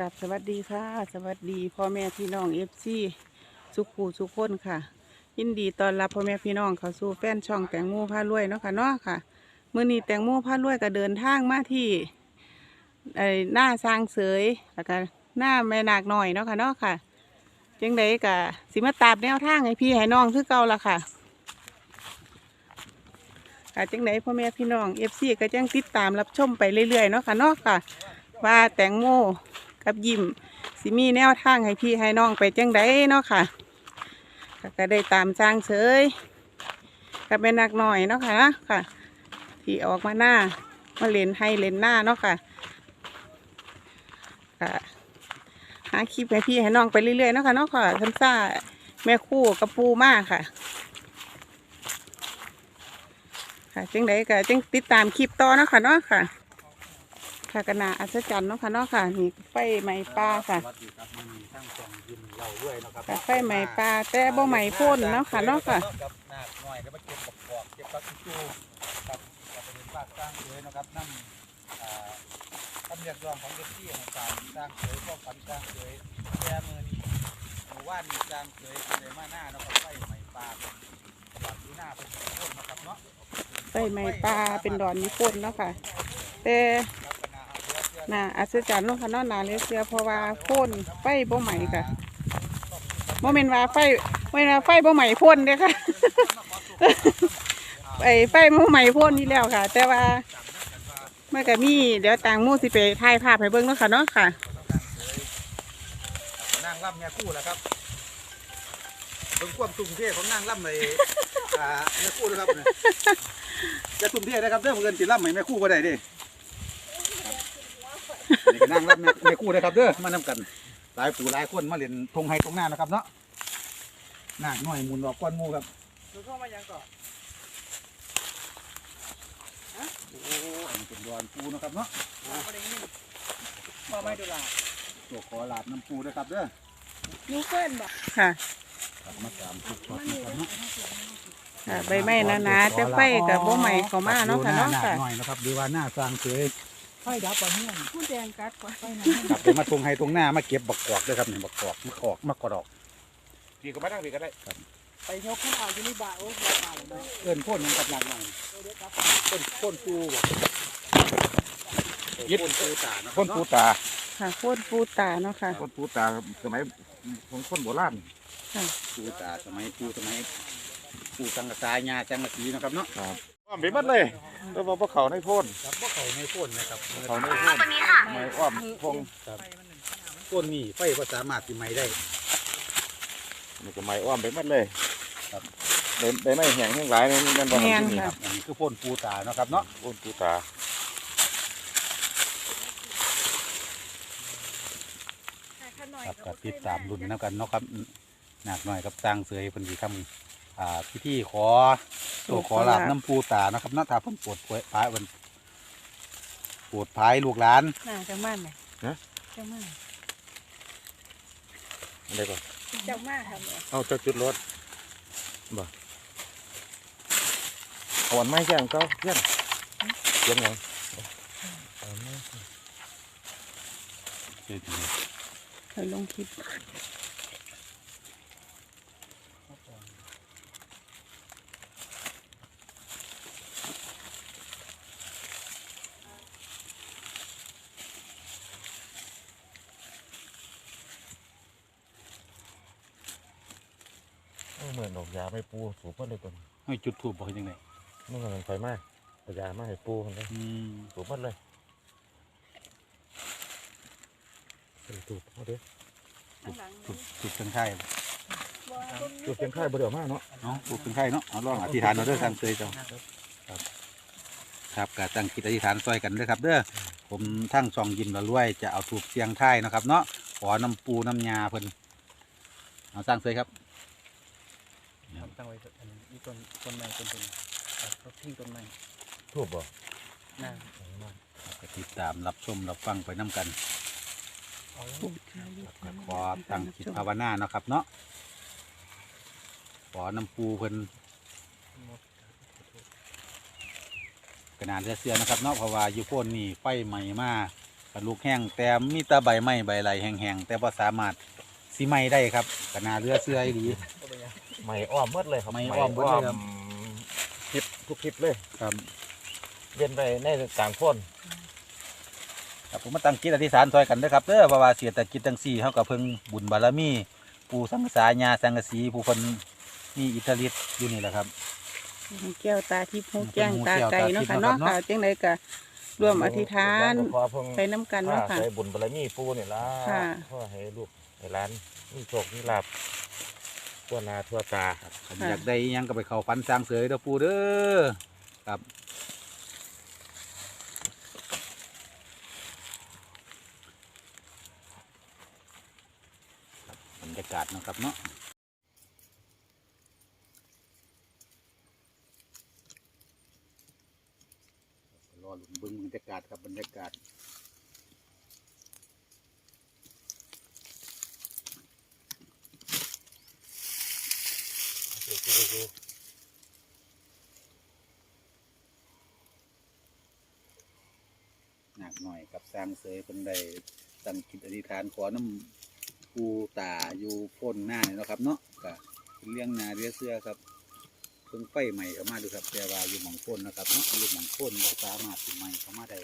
กับสวัสดีค่ะ สวัสดีพ่อแม่พี่น้องเอฟซีสุขูสุขคนค่ะ ยินดีตอนรับพ่อแม่พี่น้องเขาสู่แฟนช่องแตงโมพารวยเนาะค่ะเนาะค่ะเมื่อนี้แตงโมพารวยก็เดินทางมาที่ไอ้หน้าสร้างเสยแล้วก็หน้าแม่นากหน่อยเนาะค่ะเนาะค่ะจังใดกะสิมาตามแนวทางให้พี่ให้น้องคือเก่าละค่ะค่ะจังใดพ่อแม่พี่น้องเอฟซีก็จังติดตามรับชมไปเรื่อยๆเนาะค่ะเนาะค่ะว่าแตงโม กับยิมสิมีแนวทางให้พี่ให้น้องไปจังไดเนาะค่ะก็ได้ตามจ้างเฉยก็เป็นนักหน่อยเนาะค่ะค่ะ ที่ออกมาหน้ามาเล่นให้เล่นหน้าเนาะค่ะค่ะหาคลิปให้พี่ให้น้องไปเรื่อยๆเนาะค่ะเนาะค่ะท่านซ่าแม่คู่กับปูมากค่ะ ค่ะจังไดก็จังติดตามคลิปต่อเนาะค่ะเนาะค่ะ ค่ะกนาอัศจรรย์เนาะค่ะเนาะค่ะนี่ไฟไหม้ปลาค่ะสวัสดีครับมันมีทั้งสองยิมเราด้วยนะครับค่ะไฟไหม้ปลาแต่บ่ไหม้พ่นเนาะค่ะเนาะค่ะกับหนักหน่อยแล้วมาเก็บกบกอกเก็บปลาซิจูครับกับเป็นภาคสร้างเลยนะครับนั่นอ่าคำเรียกร้องของเด็กที่ของการสร้างเคยพวกฝันสร้างเคยแย่มือนี้หมู่บ้านมีสร้างเคยในมาหน้าเนาะครับไฟไหม้ปลาเป็นหลักที่หน้าเป็นต้นนะครับเนาะไฟไหม้ปลาเป็นดอนมีพ่นเนาะค่ะแต่ น่าอัศจรรย์เนาะค่ะเนาะน่าเลยเสือเพราะว่าพ่นไฟบ่ไหม้ค่ะบ่แม่นว่าไฟบ่แม่นว่าไฟบ่ไหม้พ่นเด้อค่ะไอ้ไฟบ่ไหม้พ่นนี่แล้วค่ะ แต่ว่ามันก็มีเดี๋ยวต่างหมู่สิไปถ่ายภาพให้เบิ่งเนาะค่ะเนาะค่ะนางล่ำเนี่ยคู่แหละครับเบิ่งความทุ่มเทของนางล่ำในอ่าแม่คู่นะครับเนี่ยจะทุ่มเทนะครับเรื่องเงินสิล่ำให้แม่คู่ก็ได้เดิ นี่ก็นางล่ำแม่แม่คู่นะครับเด้อมานำกันหลายปู่หลายคนมาเล่นทงไฮตรงหน้านะครับเนาะนางน้อยหมุนออกก้อนหมูครับดูเข้ามายังก่อนโอ้อันนี้เป็นดอนปูนะครับเนาะบ่ไม่ดูล่ะตัวขอหลาบน้ำปูนะครับเด้อยูเฟิลบอกค่ะกลับมาตามทุกช็อตนะครับเนาะค่ะใบไม้หนาๆแต่ไฟกับบ่ใหม่เข้ามาเนาะค่ะเนาะหน้ค่ะหน่อยนะครับหรือว่าหน้าสร้างเฉย ไฟดับไปเฮียนพูดแดงกัดกว่าไฟนั้นครับเดี๋ยวมาตรงให้ตรงหน้ามาเก็บบักกอกด้วยครับนี่บักกอกมะกอกมะกรอกพี่ก็ไม่ตั้งพี่ก็ได้ไปยกขึ้นเอาอยู่นี่บ่าโอ้ยบ่าเลยเอิ้นพ่นมันกับหลังหน่อยพ่นพ่นปูบ่ยึดพ่นปูตาคนปูตาค่ะโคตรปูตาเนาะค่ะคนปูตาสมัยของคนโบราณปูตาสมัยปูสมัยปูสังกะสายาจังกะสีนะครับเนาะ อ้อมไปหมัดเลยแล้วบอกว่าเขาในโพ่นครับพวกเขาในพ่นนะครับเขาในโพ่นไม่อ้อมพงพ่นนี่ไฟก็สามารถสิไหม้ได้นี่ก็ไม่อ้อมไปหมัดเลยครับได้ได้ไม่แห้งแห้งหลายในนั่นบ่แม่นที่นี่ค่ะครับอันนี้คือพ่นปูตาเนาะครับเนาะพ่นปูตาครับก็ติดตามรุ่นนำกันเนาะครับหนักหน่อยกับสร้างเสยเพิ่นสิทำ อ่าพิธีขอตัวขอลาบน้ำปูตานะครับเนาะถ้าเพิ่นปวดป่วยพายเพิ่นปวดพายลูกหลานน่าจะมั่นไหมจะมั่นอะไรก่อนจังมากครับเนี่ยเอาเจ้าจุดรถบ่เอาอันไม้แค่นก็เพี้ยนเพี้ยนไงเอาอันไม้เคยลงคลิป เอาเหมือนดอกยาไม่ปูสูบเพิ่นเลยตัวนี้ให้จุดถูกบอกยังไงนี่มันไฟไหม้เอายามาให้ปูมันเลยอืมสูบเพิ่นเลยเป็นสูบเอาเด้อข้างหลังถูกถูกเชียงไข่บ่ต้นสูบเพียงค่ายบ่เดียวมากเนาะเนาะถูกเชียงไข่เนาะเอาลองอธิษฐานเอาเด้อสร้างเสยเจ้าครับครับก็ตั้งจิตอธิษฐานซอยกันเด้อครับ เด้อผมทั้งซองยิมละรวยจะเอาถูกเชียงไข่นาะครับ เนาะขอน้ำปูน้ำยาเพิ่นเอาสร้างเสยครับ ตั้งไว้อันนี้ต้นต้นไม้ต้นต้นรถทิ้งต้นไม้ทูบบ่หน้าก็ติดตามรับชมรับฟังไปน้กันปูชาลิก็ขอตั้งจิตภาวนาเนาะครับเนาะขอน้ำปูเพิ่นกระนานเสื้อๆนะครับเนาะเพราะว่าอยู่โพ่นนี่ไฟใหม่มากระลูกแห้งแต่มีแตาใบไม้ใบไหลแห้งๆแต่ว่าสามารถสีไม้ได้ครับกนาเรือเสื้อให้ดี ไม้อ้อมหมดเลยครับไม้อ้อมหมดเลยครับ คลิปทุกคลิปเลยครับเรียนไปในต่างคนครับผมมาตั้งจิตอธิษฐานซอยกันเด้อครับเด้อเพราะว่าเสียแต่กิจจังซี่เฮากับเพิ่งบุญบารมีปู่สังสาญาสังกสีผู้คนมีอิทธิฤทธิ์อยู่นี่แหละครับ หูแก้วตาทิพย์หูแจ้งหูตาแก้วไก่ตาทิเนาะพย์ค่ะเนาะเนาะครับค่ะจังไดก็ร่วมอธิษฐานขอเพิ่งไปน้ำกันเนาะค่ะ ใส่บุญบารมีปูนี่ล่ะค่ะ ขอให้ลูกให้หลานมีโชคมีลาภ ทั่วหน้าทั่วตาผมอยากได้อิหยังก็ไปเข้าฝันสร้างเสยเด้อปู่เด้อครับครับบรรยากาศเนาะครับเนาะรอลุ้นเบิ่งบรรยากาศครับบรรยากาศ หนักหน่อยกับ สร้างเสยคนใดตั้งคิดอธิษฐานขอน้ำปูตาอยู่พ้นหน้าเนี่ยเนาะครับ เนาะก็เป็นเลี้ยงนาเรียเสื้อครับเพิ่งไฟใหม่เข้ามาดูครับแต่ว่าอยู่หมองพ้นนะครับเนาะอยู่หมองพ้นเราสามารถสิใหม่เข้ามาได้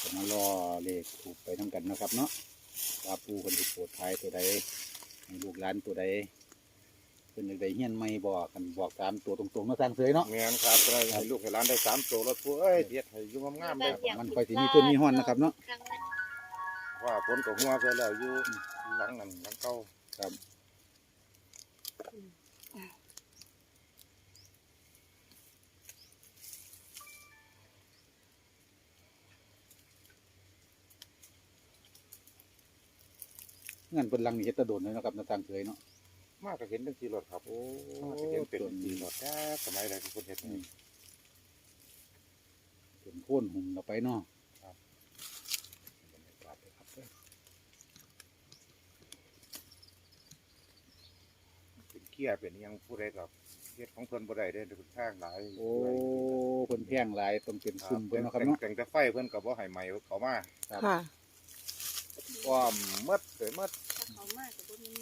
ก็มารอเลขถูก ไปทำกันนะครับเนาะว่าปูคนที่โปรดภัยตัวใดให้ลูกหลานตัวใดเพิ่นอยากได้เฮียนไม่บอกกันบอกตามตัวตรงๆเนาะสร้างเสยเนาะ แม่นครับได้ให้ลูกให้หลานได้สามตัวรถปูเอ้ยเฮ็ดให้อยู่งามๆเลยมันค่อยสิมีต้นมีห้อนนะครับเนาะ ว่าฝนก็หัวใส่แล้วอยู่หลังนั้นหลังเก่าครับ งั้นเป็นลังนี่เฮ็ดแตะโดนเลยเนาะครับเนาะสร้างเสยเนาะ มากก็เห็นตั้งสี่รถครับ โอ้เห็นเป็นสี่รถแต่สมัยใดที่คนเฮ็ดนี่เป็นโค่นหุ่มเราไปเนาะบรรยากาศเลยครับเด้อเป็นเกี้ยเป็นอิหยังผู้ใดกับเฮ็ดของเพิ่นบ่ได้เด้อเดี๋ยวเพิ่นทางหลายโอ้เพิ่นแพงหลายต้องเป็นครัซุ่บมเพิ่เพิ่นนเนาะครับแต่งเนาะ แต่งแต่ไฟเพิ่นก็บ่ให้ไหม้เขามาค่ะ อ้อมหมดเลยหมด เขามากกับพวกนี้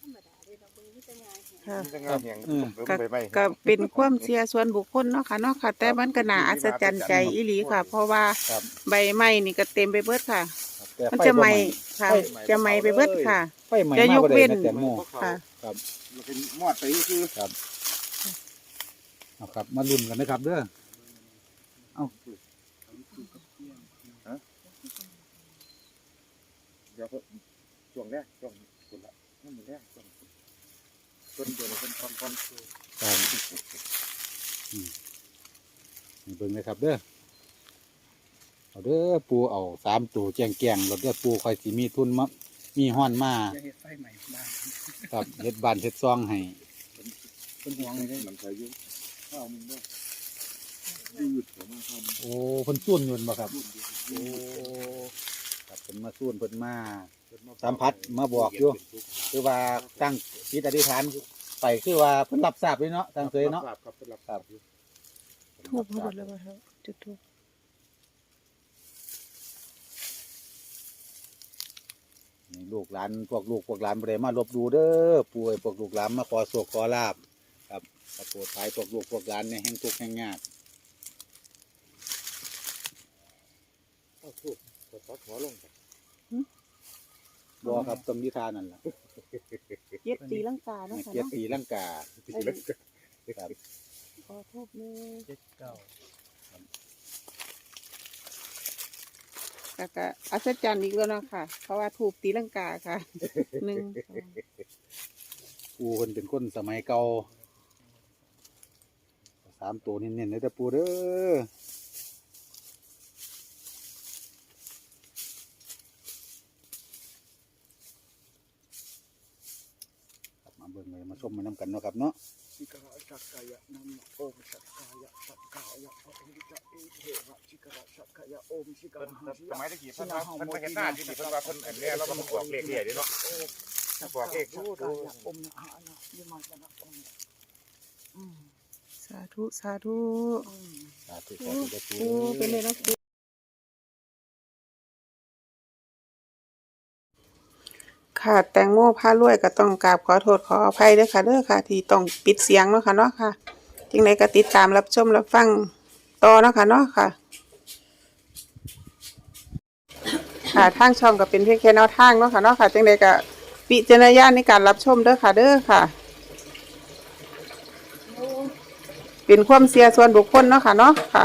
ธรรมดาเลยเราเบิ่งที่จะงานแหงค่ะมีแต่งานแห่งอืมเพิ่นไปไหม้ก็เป็นความเชื่อส่วนบุคคลเนาะค่ะเนาะค่ะ แต่มันก็น่าอัศจรรย์ใจอีหลีค่ะ เพราะว่าครับ ใบไม้นี่ก็เต็มไปเบิดค่ะครับแต่มันไฟจะบ่ไหม้ไหค่ะไฟจะไหม้ไปเบิดค่ะ ไฟไหม้จะมายกบ่ได้เว้นนะแตงโม ค่ะ ครับ มันเป็นมอดไปคือเอาครับ มาลุ้นกันนะครับเด้อเดี๋ยวเพิ่น ช่วงแรกช่วงคนละนั่นมันแรกช่วงต้นเดือนเป็นคอนคอนครับอืมให้เบิ่งนะครับเด้อเอาเด้อปูเอาสามตัวแจงแกงรถเด้อปูคอยสิมีทุนมามีห้อนมาจะเฮ็ดไฟใหม่บ้านครับเฮ็ดบ้านเฮ็ดซองให้เป็นห่วงเลยเด้มันใช้ยุ่ข้าวมึงด้วยยืดผมมาทำโอ้เพิ่นส่วนอยู่บ่ครับ โอ้ครับเพิ่นมาส่วนเพิ่นมา สัมผัสมาบอกอยู่ คือว่าตั้งจิตอธิษฐานไปคือว่าเพิ่นรับทราบเลยเนาะทางเคยเนาะ ครับครับเป็นรับครับทูบเขาหมดแล้วบ่ครับจุดทูบนี่ลูกหลานพวกลูกพวกหลานบ่ได้มาลบดูเด้อป่วยพวกลูกหลานมาขอโชคขอลาบครับก็โปรดภัยพวกลูกพวกหลานในแห่งทุกข์แห่งยากเอาถูกกดซัดหัวลงไปบ่ ครับต้องนิทานนั่นล่ะเย็ดตีลังกาเนาะค่ะเกียรเนาะติลังกาครับขอทูบหนึงเจ็ดเก้าก็ก็อัศจรรย์อีกแล้วเนาะค่ะ เพราะว่าทูบตีลังกาค่ะหนึ่งสองปูเพิ่นเป็นคนสมัยเก่าสามตัวเน้นๆเลยแต่ปูเด้อ กันเนาะครับเนาะิกระสักกายะนัมโอสักกายะสักกายะพระพุทธเจ้าเอเทระชิกระสักกายะโอสมัยตะกี้เพิ่นว่าเพิ่นมาเห็นหน้าที่นี่เพิ่นว่าเพิ่นอันเนี้ยเราก็มาบอกเลขเรื่อยๆเนาะบอกเลขดูดูสาธุสาธุสาธุสาธุเด้อปูปูเป็นเลยนะ ค่ะ แตงโมพารวยก็ต้องกราบขอโทษขออภัยด้วยค่ะเด้อค่ะ ที่ต้องปิดเสียงเนาะค่ะเนาะค่ะจึงไดก็ติดตามรับชมรับฟังต่อเนาะค่ะเนาะค่ะ ค่ะทางช่องก็เป็นเพียงแค่แนวทางเนาะค่ะเนาะค่ะจังใดก็วิจารณญาณในการรับชมเด้อค่ะเด้อค่ะ เป็นความเสียส่วนบุคคลเนาะค่ะเนาะค่ะ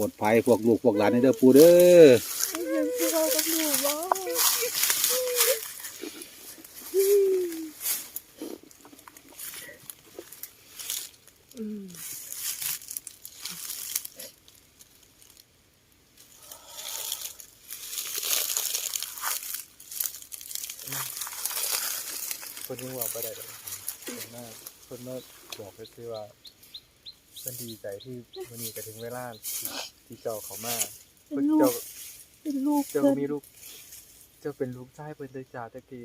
ลอดภัยพวกลูกพวกหลานให้เด้อปูเด้อที่เรากับหนูว่าคนยังบอกบ่ได้เลยคนมาคนมาบอกก็คือว่า เพิ่นดีใจที่วันนี้ก็ถึงเวลาที่ที่เจ้าเขามาเพิ่นเจ้าเป็นลูกเจ้าเพิ่นมีลูก เจ้าเป็นลูกชายเพิ่นเลยจ่าตะกี้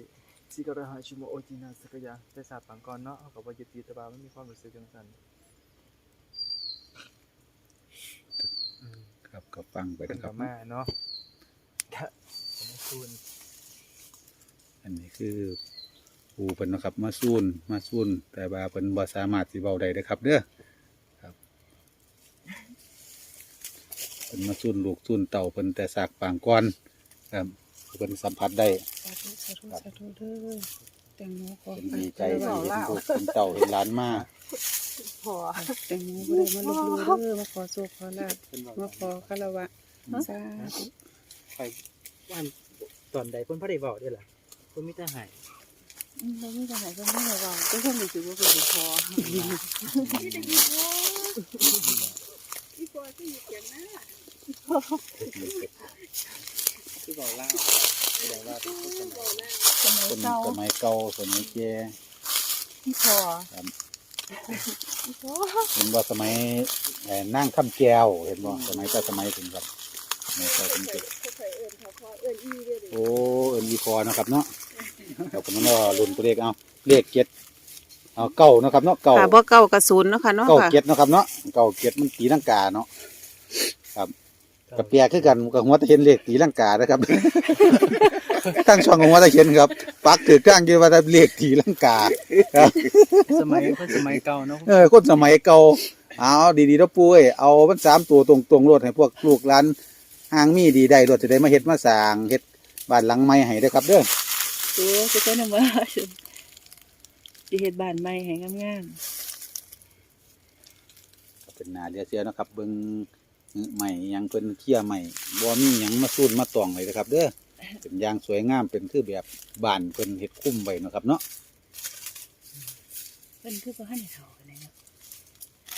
สิกระหาชิโมโอจินาสักยะแต่สาบปังก่อนเนาะเขาก็บ่ยึดติดแต่ว่ามันมีความรู้สึกจังซั่นอืมครับก็ฟังไปเป็นนะคกัรับบมาเนาะก็ผมไม่คูณอันนี้คือปูเพิ่นเนาะครับมาซูนมาซูนแต่ว่าเพิ่นบ่สามารถสิเว้าได้เด้อครับ เด้อครับเพิ่นมาซูนลูกซูนเต่าเพิ่นแต่สากปางก่อนครับเพิ่นสัมผัสได้สาธุสาธุสาธุเด้อแตงโมขอเพิ่นไปดีใจที่เห็นลูกเห็นเต่าเห็นหลานมาพอแตงโมบ่ได้มาลบหลู่เด้อมาขอโชคขอลาภเพิ่นบอกมาขอคารวะสาธุไปวันตอนใดเพิ่นบ่ได้เว้าเด้อล่ะเพิ่นมีแต่ให้เราไม่จะหายก็ไม่ระวังก็คงรู้สึกว่าเป็นพอที่ได้ยินว่าพี่พอที่อยู่เขียนหน้า คือเว้าลาวแสดงว่าเป็นคนสมัยสมัยคนเก่าสมัยเก่าสมัยแก่พี่พอครับพี่พอเห็นบ่สมัยเอ่อนั่งข้ามแก้วเห็นบ่สมัยแต่สมัยถึงครับสมัยแต่เป็นเด็กเขาเคยเอิญเขาพอเอิญอีเด้อโอ้เอินวีคอนะครับเนาะเราก็มันก็รุ่นตัวเลขเอาเลขเจ็ดเอาเก้าเนาะครับเนาะเก้าค่ะบ่เก้ากับศูนย์เนาะค่ะเนาะเก้าค่ะเจ็ดเนาะครับเนาะเก้าเจ็ดมันตีลังกาเนาะครับ กับแปลคือกันกับหัวตะเห็นเลขตีลังกานะครับ ตั้งช่องของหัวตะเห็นครับ ปักถือกลางอยู่ว่าเลขตีลังกาครับสมัยเพิ่นสมัยเก่าเนาะเออคนสมัยเก่าเอาดีๆแล้วปุ้ยเอามันสามตัวตรงๆรถให้พวกลูกหลานห้างมีดีได้รถจะได้มาเฮ็ดมาสร้างเฮ็ดบ้านหลังใหม่ให้เด้อครับเด้อตัวจะก็นำว่าจะเฮ็ดบ้านใหม่ให้งามเป็นนาเรียเสียเนาะครับเบิ่ง ใหม่ยังเพิ่นเคลียร์ใหม่บ่มีหยังมาสูนมาตองเลยนะครับ เด้อเป็นอย่างสวยงามเป็นคือแบบบ้านเพิ่นเฮ็ดคุ้มไว้เนาะครับเนาะๆเป็นคือบ่ให้ในเฒ่ากันเลยเนาะ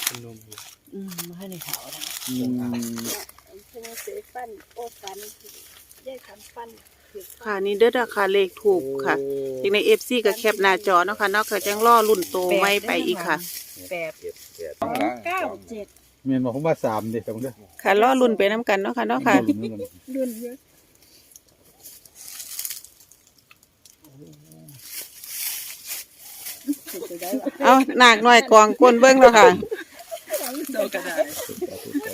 เป็นหนุ่มอยู่อืมบ่ให้ในเฒ่านะอืมเพราะว่าเสฟันโอ้ฟันได้คำฟันค่ะนี่เด้อเด้อค่ะเลขถูกค่ะจึงใน FC ก็แคปหน้าจอเนาะค่ะเนาะก็จังรอรุ่นโตไว้ไปอีกค่ะแปดเจ็ดเจ็ดเก้าเจ็ด แม่นบ่ผมว่าสามเด้อครับเด้อค่ะรอรุ่นไปน้ำกันเนาะค่ะเนาะค่ะ รุ่นนี้กันรุ่นเยอะจะได้ว่าเอาหนักหน่อยกองก้นเบิ้งแล้วค่ะ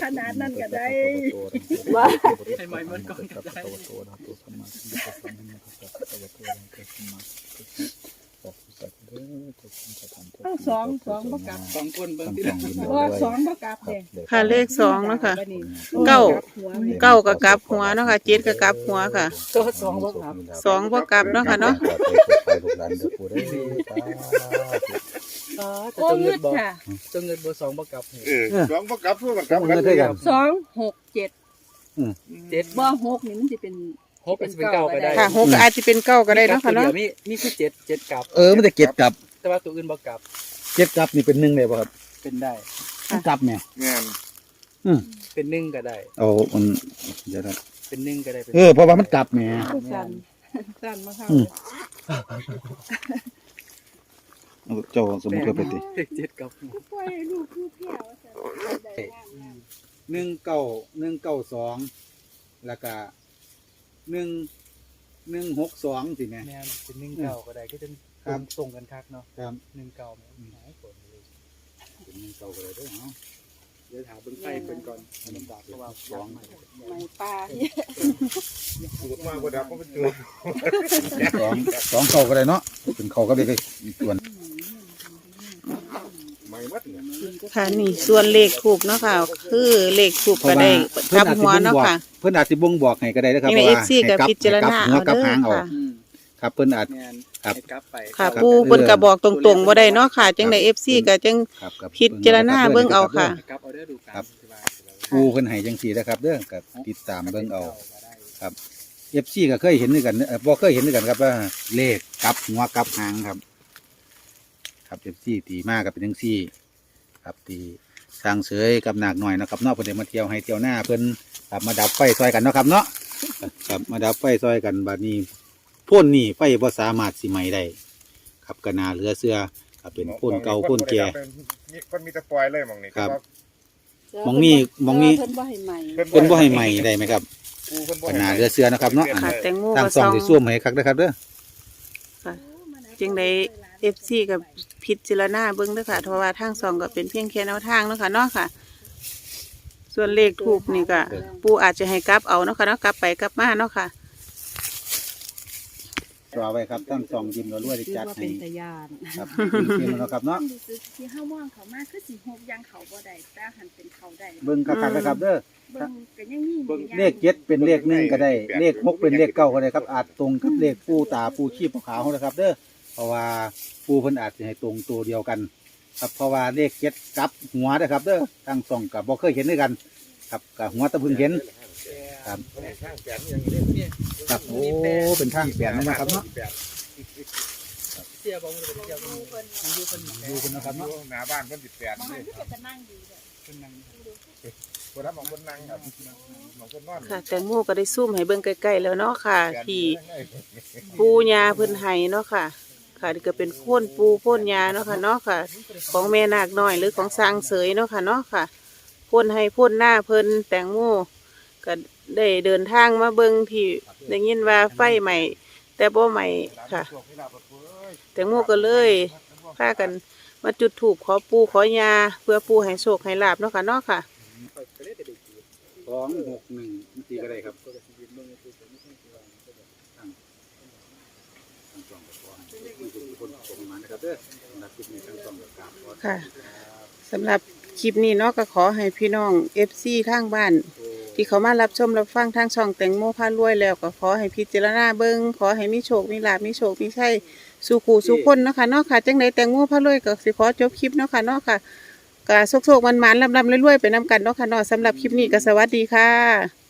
ขนาดนั้นก็ได้ ว่าให้ไม้มันก่อนก็ได้ สองสองบ่กลับ สองคนเบิ่งที่ที่ละว่าสองบ่กลับเด้ค่ะเลขสองเนาะค่ะเก้าเก้ากับกลับหัวเนาะค่ะเจ็ดกับกลับหัวค่ะตัวสองบ่ครับสองบ่กลับเนาะค่ะเนาะ อ๋อจะโอ้จงเงิงึนดบ่ค่ะจงเงินบ่สองบ่กลับนี่เออสองบ่กลับเพื่อกันกลับเงินได้กันสองหกเจ็ดเจ็ดบ่หกนี่มันสิเป็น หกเป็นสิเป็นเก้าก็ได้ค่ะหกก็อาจจะเป็นเก้าก็ได้เนาะค่ะเนาะมีมีคือเจ็ดเจ็ดกลับ เออมันจะเก็บกลับแต่ว่าตัวอื่นบ่กลับเก็บกลับนี่เป็นหนึ่งเลยป่ะครับเป็นได้มันกลับเนี่ยงานเป็นหนึ่งก็ได้เอามันเดี๋ยวนะเป็นหนึ่งก็ได้เป็นเออเพราะว่ามันกลับเนี่ยผู้สันสันมาเข้าอืมเอาเจ้าสมมุติว่าไปติเลขเจ็ดกับกูปล่อยให้ลูกคือเพี้ยวว่าซั่นได้งามงามหนึ่งเก้าหนึ่งเก้าสองแล้วก็ หนึ่งหนึ่งหกสองสิแม่ แม่นเป็นหนึ่งเก่าก็ได้ก็จะครับตรงกันคักเนาะครับหนึ่งเก่าแม่นหายผลเลยเป็นหนึ่งเก้าก็ได้เด้วยเนาะเดี๋ยวถามเบิ่งไฟเพิ่นก่อนลำบากเพราะว่าสองไม้ปลาเนี่ยสูตรมากกว่าดับก็เป็นตัวสองสองเก้าก็ได้เนาะเป็นเขาก็ได้ก็อีกส่วนไม่มัดเนี่ย ค่ะนี่ส่วนเลขถูกเนาะค่ะ คือเลขถูกก็ได้กลับหัวเนาะค่ะ เพิ่นอาจสิบ่งบอกให้ก็ได้นะครับนี่เพราะในว่า FC ก็ให้พิจารณาให้กลับหัวกลับเอาเด้อหางเอาค่ะอืมครับเพิ่นอาจแม่นครับให้กลับไปค่ะ ครับปูเพิ่นก็บอกตรงๆบ่ได้เนาะค่ะ จังได๋ FC ก็จังครับครับพิจารณาเบิ่งเอาค่ะให้กลับเอาเด้อดูกันครับที่ว่าปูเพิ่นให้จังซี่นะครับเด้อก็ติดตามเบิ่งเอาก็ได้ครับ FC ก็เคยเห็นด้วยกันเอ่อบ่เคยเห็นด้วยกันครับว่าเลขกลับหัวกลับหางครับ ครับ FC ตีมากก็เป็นจังซี่ ครับตีสร้างเสยกับหนักหน่อยนะครับเนาะเพิ่นได้มาเที่ยวให้เที่ยวหน้าเพิ่นครับมาดับไฟซอยกันเนาะครับเนาะครับมาดับไฟซอยกันบัดนี้พ่นนี่ไฟบ่สามารถสิไหม้ได้ครับก็น่าเหลือเชื่อครับเป็นพ่นเก่าพ่นแก่มีคนมีแตะปล่อยเลยหมองนี่ครับว่ามองนี่มองนี่เพิ่นบ่ให้ใหม่เพิ่นบ่ให้ไหม้ได้ไหมครับปูเพิ่นบ่ก็ให้น่าเหลือเชื่อนะครับเนาะค่ะแตงโมทางก็ซ่องซ่องสิซ่วมให้คักนะครับเด้อค่ะจังได๋ FC ก็พิจารณาเบิ่งเด้อค่ะเพราะว่าทางซ่องก็เป็นเพียงแค่แนวทางเนาะค่ะเนาะค่ะ ส่วนเลขถูกนี่ก็ปูอาจจะให้กลับเอาเนาะค่ะเนาะกลับไปกลับมาเนาะค่ะรอไว้ครับทั้งซ่องยิ้มเรารวยได้คือจัดว่าให้เป็นตะยานครับเขียนๆเนาะครับเนาะรู้สึกที่เฮาว่างเขามาคือสิฮกยังเขาบ่ได้แต่หันเป็นเขาได้เบิ่งคักๆนะครับเด้อเบิ่งก็ยังมีอยู่เลขเจ็ดเป็นเลขหนึ่งก็ได้ เลขหกเป็นเลขเก้าก็ได้ครับอาจตรงกับเลขปูตาปูชีพขาวๆนะครับเด้อ เพราะว่าปูเพิ่นอาจจะให้ตรงตัวเดียวกัน ครับเพราะว่าเลขเจ็ดกลับหัวนะครับเด้อทางสองกับบ่เคยเห็นด้วยกัน ครับกับหัวตะเพึงเห็น ครับ ข้างแขนอย่างนี้ครับโอ้เป็นทางแปลนนะครับเนาะเสียบ่มันเป็นเสียบ่มันอยู่เพิ่นดูกันนะครับเนาะหน้าบ้านเพิ่นสิบแปดบางนี่หันก็จะนั่งอยู่เด้อเพิ่นนั่งบ่ทันมองคนนั่งครับมองคนนอนค่ะ แตงโมก็ได้ซูมให้เบิ่งใกล้ๆแล้วเนาะค่ะ ที่ปูยาเพิ่นให้เนาะค่ะ ค่ะนี่ก็เป็นพ่นปูพ่นยาเนาะค่ะเนาะค่ะ ของแม่นาคน้อยหรือของสร้างเสยเนาะค่ะเนาะค่ะพ่นให้พ่นหน้าเพิ่นแตงโมก็ได้เดินทางมาเบิ่งที่ได้ยินว่าไฟใหม่ แต่บ่ใหม่ค่ะ แตงโมก็เลยพากันมาจุดถูกขอปูขอยา เพื่อปูให้โชคให้ลาบเนาะค่ะเนาะค่ะ สองหกหนึ่งตีก็ได้ครับทางสองก็ขอให้ทุก คนส่งมานะครับเด้อสำหรับคลิปนี้ทางสองกราบขอค่ะสำหรับคลิปนี้เนาะก็ขอให้พี่น้อง FC ทางบ้าน ที่เขามารับชมรับฟังทางช่องแตงโมพารวยแล้วก็ขอให้พิจารณาเบิงขอให้มีโชค มีลาภมีโชค มีชัยสู่ขู่สู่คนเนาะค่ะเนาะค่ะจังไดแตงโมพารวยก็สิขอจบคลิปเนาะค่ะเนาะค่ะก็โชคๆมันๆลำๆรวยๆไปนํกันเนาะค่ะเนาะสำหรับคลิปนี้ก็สวัสดีค่ะ